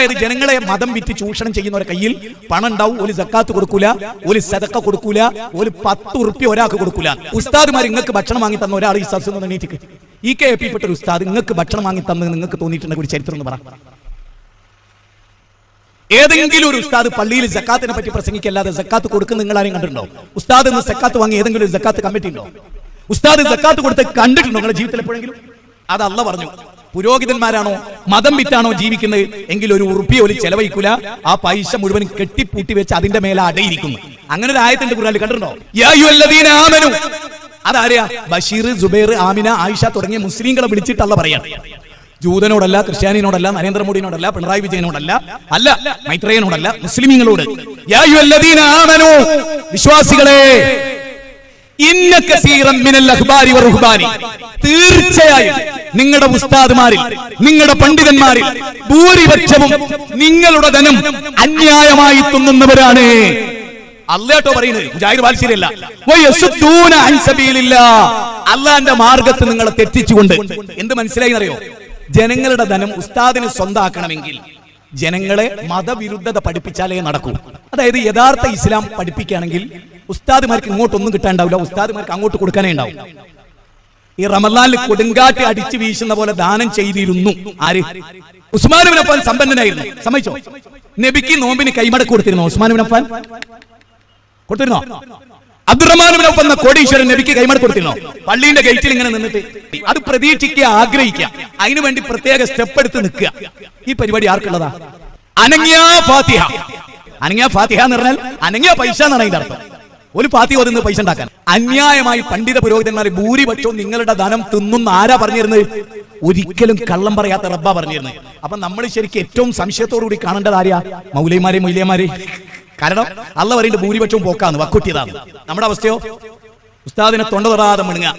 അതായത് ജനങ്ങളെ മതം വിറ്റ് ചൂഷണം ചെയ്യുന്നവരെ കയ്യിൽ പണം ഉണ്ടാവും ഒരു സക്കാത്ത് കൊടുക്കൂല ഒരു സദക്ക കൊടുക്കൂല ഒരു പത്ത് ഉറുപ്പ്യ ഒരാൾക്ക് കൊടുക്കൂല. ഉസ്താദ്മാർ നിങ്ങൾക്ക് ഭക്ഷണം വാങ്ങി തന്ന ഒരാൾ ഈ സസ്യം എണീറ്റിക്ക് ഈ കെ എ പെട്ട ഒരു ഉസ്താദ് നിങ്ങൾക്ക് ഭക്ഷണം വാങ്ങി തന്നത് നിങ്ങൾക്ക് തോന്നിയിട്ടുണ്ടെങ്കിൽ ഒരു ചരിത്രം എന്ന് പറ. ഏതെങ്കിലും ഒരു ഉസ്താദ് പള്ളിയിൽ സക്കാത്തിനെ പറ്റി പ്രസംഗിക്കല്ലാതെ സക്കാത്ത് കൊടുക്കുന്ന നിങ്ങൾ ആരെയും കണ്ടിട്ടുണ്ടോ? ഉസ്താദ് എന്ന് സക്കാത്ത് വാങ്ങി ഏതെങ്കിലും ഒരു സക്കാത്ത് കമ്മിറ്റി ഉണ്ടോ ഉസ്താദ് സക്കാത്ത് കൊടുത്ത് കണ്ടിട്ടുണ്ടോ നിങ്ങളുടെ ജീവിതത്തിൽ എപ്പോഴെങ്കിലും? അത് അല്ല പറഞ്ഞു. പുരോഹിതന്മാരാണോ? മതം വിറ്റാണോ ജീവിക്കുന്നത്? എങ്കിൽ ഒരു ഉറുപ്പിയ ഒരു ചെലവഴിക്കൂല. ആ പൈസ മുഴുവൻ കെട്ടിപ്പൂട്ടി വെച്ച് അതിന്റെ മേലെ അടയിരിക്കുന്നു. അങ്ങനെ ഒരു ആയത്തിന്റെ കുറാലി കണ്ടിട്ടുണ്ടോ? അതാരെയാ ബഷീർ സുബൈർ ആമിന ആയിഷ തുടങ്ങിയ മുസ്ലിങ്ങളെ വിളിച്ചിട്ടല്ല പറയാം. ജൂതനോടല്ല ക്രിസ്ത്യാനിയോടല്ല നരേന്ദ്രമോദിനോടല്ല പിണറായി വിജയനോടല്ല അല്ല മൈത്രേയനോടല്ല മുസ്ലിമീങ്ങളോട്. വിശ്വാസികളെ തീർച്ചയായും നിങ്ങളുടെ ഉസ്താദ്മാരിൽ നിങ്ങളുടെ പണ്ഡിതന്മാരിൽ ഭൂരിപക്ഷവും നിങ്ങളുടെ ധനം അന്യായമായി തിന്നുന്നവരാണ്. അല്ലേട്ടോ പറയുന്നത്. അള്ളാന്റെ മാർഗത്ത് നിങ്ങളെ തെറ്റിച്ചുകൊണ്ട്. എന്ത് മനസ്സിലായി അറിയോ ജനങ്ങളുടെ ധനം ഉസ്താദിന് സ്വന്താക്കണമെങ്കിൽ ജനങ്ങളെ മതവിരുദ്ധത പഠിപ്പിച്ചാലേ നടക്കൂ. അതായത് യഥാർത്ഥ ഇസ്ലാം പഠിപ്പിക്കുകയാണെങ്കിൽ ഉസ്താദുമാർക്ക് ഇങ്ങോട്ടൊന്നും കിട്ടാണ്ടാവില്ല ഉസ്താദുമാർക്ക് അങ്ങോട്ട് കൊടുക്കാനേ ഉണ്ടാവും. ഈ റമദാനിൽ കൊടുങ്കാറ്റ് അടിച്ചു വീശുന്ന പോലെ ദാനം ചെയ്തിരുന്നു. ആര്? ഉസ്മാനുബിൻ അഫാൻ സമ്പന്നനായിരുന്നു. സമ്മതിച്ചോ? നബിക്ക് നോമ്പിന് കൈമടക്ക് കൊടുത്തിരുന്നു ഉസ്മാനുബിൻ അഫാൻ കൊടുത്തിരുന്നോ? എന്ന കോടീശ്വരൻ നബിക്ക് കൈമടക്ക് കൊടുത്തിരുന്നോ? പള്ളിന്റെ ഗേറ്റിൽ ഇങ്ങനെ നിന്നിട്ട് അത് പ്രതീക്ഷിക്കുക ആഗ്രഹിക്കുക. അതിനുവേണ്ടി പ്രത്യേക സ്റ്റെപ്പ് എടുത്ത് നിൽക്കുക. ഈ പരിപാടി ആർക്കുള്ളതാ? അനങ്ങിയ ഫാത്തിഹ. അനങ്ങിയ ഫാത്തിഹ എന്ന് പറഞ്ഞാൽ അനങ്ങിയ പൈസ എന്നാണ് അതിന്റെ അർത്ഥം. ഒരു പാത്തി ഒതുന്ന് പൈസ ഉണ്ടാക്കാൻ. അന്യായമായി പണ്ഡിത പുരോഹിതന്മാർ ഭൂരിപക്ഷവും നിങ്ങളുടെ ധനം തിന്നുന്ന ആരാ പറഞ്ഞിരുന്നത്? ഒരിക്കലും കള്ളം പറയാത്ത റബ്ബ പറഞ്ഞിരുന്നത്. അപ്പൊ നമ്മൾ ശരിക്കും ഏറ്റവും സംശയത്തോടു കൂടി കാണേണ്ടത് ആരെയാ? മൗലൈമാരെ മൊയ്ലിയമാരെ കാരണം അല്ല പറയുന്നത് ഭൂരിപക്ഷവും പോക്കാന്ന് വക്കുറ്റിയതാണ് നമ്മുടെ അവസ്ഥയോ? ഉസ്താദിനെ തൊണ്ട തൊടാതെ മിണുങ്ങ